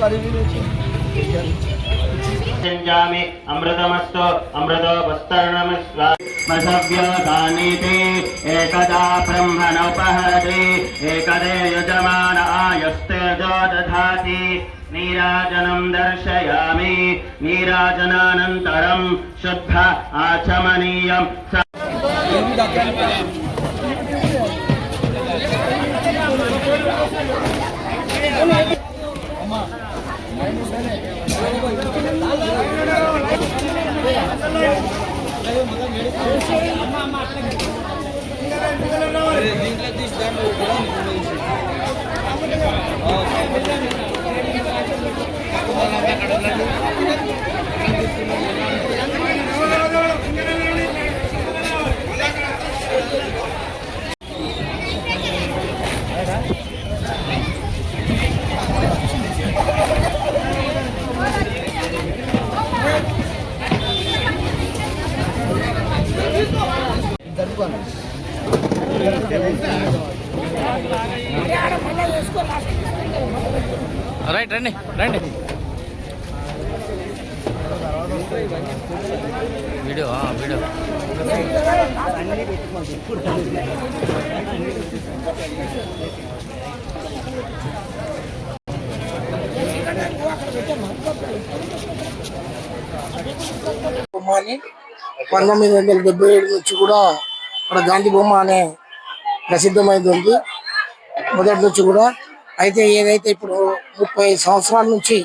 करवी अमृतमस्त अमृतोपस्तरणमस्वामि मसव्यदानीति एकदा ब्रह्मणोपहरति एकदे यजमान आयुस्तेजो दधाति शुद्ध आचमनीयं దీంట్లో ఆచమనీయం రైట్ రండి రండి. Video video. పంతొమ్మిది వందల డెబ్బై ఏడు నుంచి కూడా ఇక్కడ గాంధీ బొమ్మ అనే ప్రసిద్ధమైంది ఉంది. మొదటి నుంచి కూడా అయితే ఏదైతే ఇప్పుడు ముప్పై సంవత్సరాల నుంచి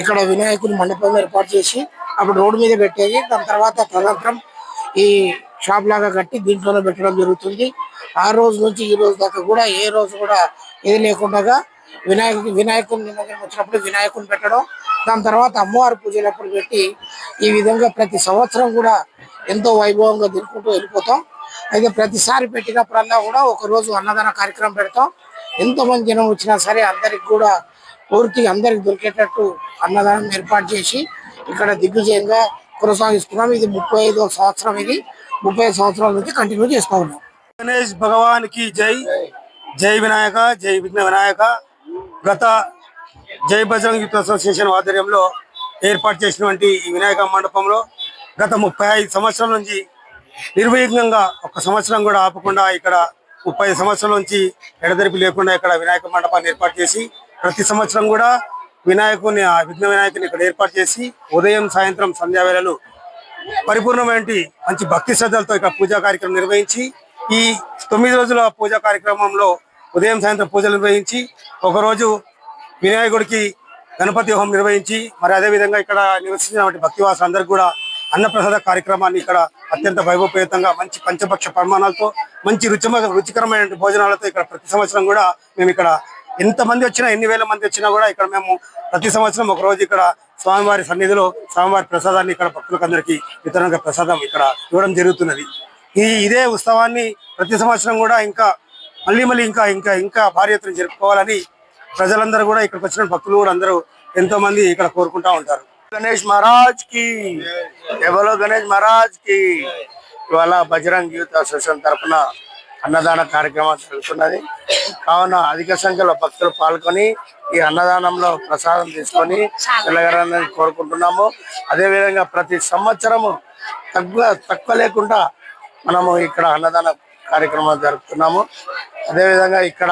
ఇక్కడ వినాయకుని మండపం ఏర్పాటు చేసి అప్పుడు రోడ్డు మీద పెట్టేది దాని తర్వాత తదనంతరం ఈ షాప్ లాగా కట్టి దీంట్లోనే పెట్టడం జరుగుతుంది. ఆ రోజు నుంచి ఈ రోజు దాకా కూడా ఏ రోజు కూడా ఏది లేకుండా వినాయకు వినాయకుని వచ్చినప్పుడు వినాయకుని పెట్టడం దాని తర్వాత అమ్మవారి పూజలప్పుడు పెట్టి ఈ విధంగా ప్రతి సంవత్సరం కూడా ఎంతో వైభవంగా తిరుగుకుంటూ వెళ్ళిపోతాం. అయితే ప్రతిసారి పెట్టినప్పుడల్లా కూడా ఒక రోజు అన్నదాన కార్యక్రమం పెడతాం ఎంతమంది జనం వచ్చినా సరే అందరికి కూడా పూర్తిగా అందరికి దొరికేటట్టు అన్నదానం ఏర్పాటు చేసి ఇక్కడ దిగ్విజయంగా కొనసాగిస్తున్నాం ఇది ముప్పై ఐదో సంవత్సరం ఇది ముప్పై సంవత్సరాల నుంచి కంటిన్యూ చేస్తా ఉన్నాం గణేష్ భగవాన్కి జై జై వినాయక జై విఘ్న వినాయక గత జై బజరంగ్ యూత్ అసోసియేషన్ ఆధ్వర్యంలో ఏర్పాటు చేసినటువంటి ఈ వినాయక మండపంలో గత ముప్పై ఐదు సంవత్సరాల నుంచి నిర్విఘ్నంగా ఒక సంవత్సరం కూడా ఆపకుండా ఇక్కడ ముప్పై సంవత్సరం సంవత్సరాల నుంచి ఎడతెరిపి లేకుండా ఇక్కడ వినాయక మండపాన్ని ఏర్పాటు చేసి ప్రతి సంవత్సరం కూడా వినాయకుని ఆ విఘ్న వినాయకుని ఇక్కడ ఏర్పాటు చేసి ఉదయం సాయంత్రం సంధ్యా వేళలు పరిపూర్ణమైన మంచి భక్తి శ్రద్ధలతో ఇక్కడ పూజా కార్యక్రమం నిర్వహించి ఈ తొమ్మిది రోజుల పూజా కార్యక్రమంలో ఉదయం సాయంత్రం పూజలు నిర్వహించి ఒకరోజు వినాయకుడికి గణపతి హోమం నిర్వహించి మరి అదే విధంగా ఇక్కడ నివసించిన భక్తివాసులందరికీ కూడా అన్నప్రసాద కార్యక్రమాన్ని ఇక్కడ అత్యంత వైభవపేతంగా మంచి పంచపక్ష పరిమాణాలతో మంచి రుచి రుచికరమైన భోజనాలతో ఇక్కడ ప్రతి సంవత్సరం కూడా మేము ఇక్కడ ఎంత మంది వచ్చినా ఎన్ని వేల మంది వచ్చినా కూడా ఇక్కడ మేము ప్రతి సంవత్సరం ఒక రోజు ఇక్కడ స్వామివారి సన్నిధిలో స్వామివారి ప్రసాదాన్ని ఇక్కడ భక్తులకు అందరికీ వితరణగా ప్రసాదం ఇక్కడ ఇవ్వడం జరుగుతున్నది. ఈ ఇదే ఉత్సవాన్ని ప్రతి సంవత్సరం కూడా ఇంకా మళ్ళీ మళ్ళీ ఇంకా ఇంకా ఇంకా భారీ ఎత్తున జరుపుకోవాలని ప్రజలందరూ కూడా ఇక్కడికి వచ్చిన భక్తులు కూడా అందరూ ఎంతో మంది ఇక్కడ కోరుకుంటా ఉంటారు. గణేష్ మహారాజ్కి. ఎవరో గణేష్ మహారాజ్కి. ఇవాళ బజరంగ్ యూత్ అసోసియేషన్ తరఫున అన్నదాన కార్యక్రమం జరుగుతున్నది. కావున అధిక సంఖ్యలో భక్తులు పాల్గొని ఈ అన్నదానంలో ప్రసాదం తీసుకొని వెళ్ళగలని కోరుకుంటున్నాము. అదేవిధంగా ప్రతి సంవత్సరము తక్కువ తక్కువ లేకుండా మనము ఇక్కడ అన్నదాన కార్యక్రమం జరుపుతున్నాము. అదేవిధంగా ఇక్కడ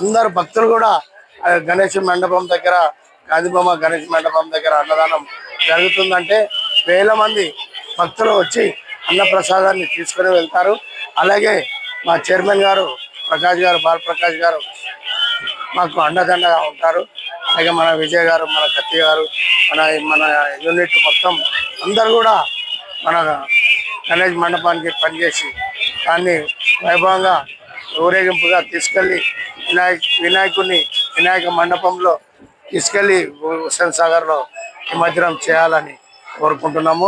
అందరు భక్తులు కూడా గణేష్ మండపం దగ్గర గాంధీబొమ్మ గణేష్ మండపం దగ్గర అన్నదానం జరుగుతుందంటే వేల మంది భక్తులు వచ్చి అన్న ప్రసాదాన్ని తీసుకొని వెళ్తారు. అలాగే మా చైర్మన్ గారు ప్రకాష్ గారు బాలప్రకాష్ గారు మాకు అండదండగా ఉంటారు. అలాగే మన విజయ్ గారు మన కత్తి గారు మన మన యూనిట్ మొత్తం అందరు కూడా మన గణేష్ మండపానికి పనిచేసి దాన్ని వైభవంగా ఊరేగింపుగా తీసుకెళ్ళి వినాయక్ వినాయకుడిని వినాయక మండపంలో తీసుకెళ్ళి హుస్సేన్ సాగర్లో నిమజ్జనం చేయాలని కోరుకుంటున్నాము.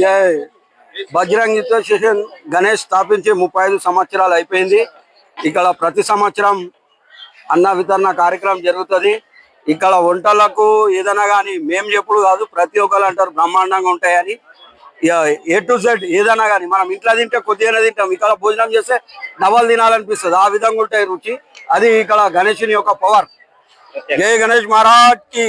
జై బజరంగ్ అసోసియేషన్ గణేష్ స్థాపించి ముప్పై ఐదు సంవత్సరాలు అయిపోయింది. ఇక్కడ ప్రతి సంవత్సరం అన్న వితరణ కార్యక్రమం జరుగుతుంది. ఇక్కడ వంటలకు ఏదైనా కానీ మేము చెప్పుడు కాదు ప్రతి ఒక్కరు అంటారు బ్రహ్మాండంగా ఉంటాయని. ఏ టు జెడ్ ఏదైనా కానీ మనం ఇంట్లో తింటే కొద్దిగా తింటాం. ఇక్కడ భోజనం చేస్తే డబల్ తినాలనిపిస్తుంది. ఆ విధంగా ఉంటాయి రుచి. అది ఇక్కడ గణేషుని యొక్క పవర్. జై గణేష్ మహారాజ్కి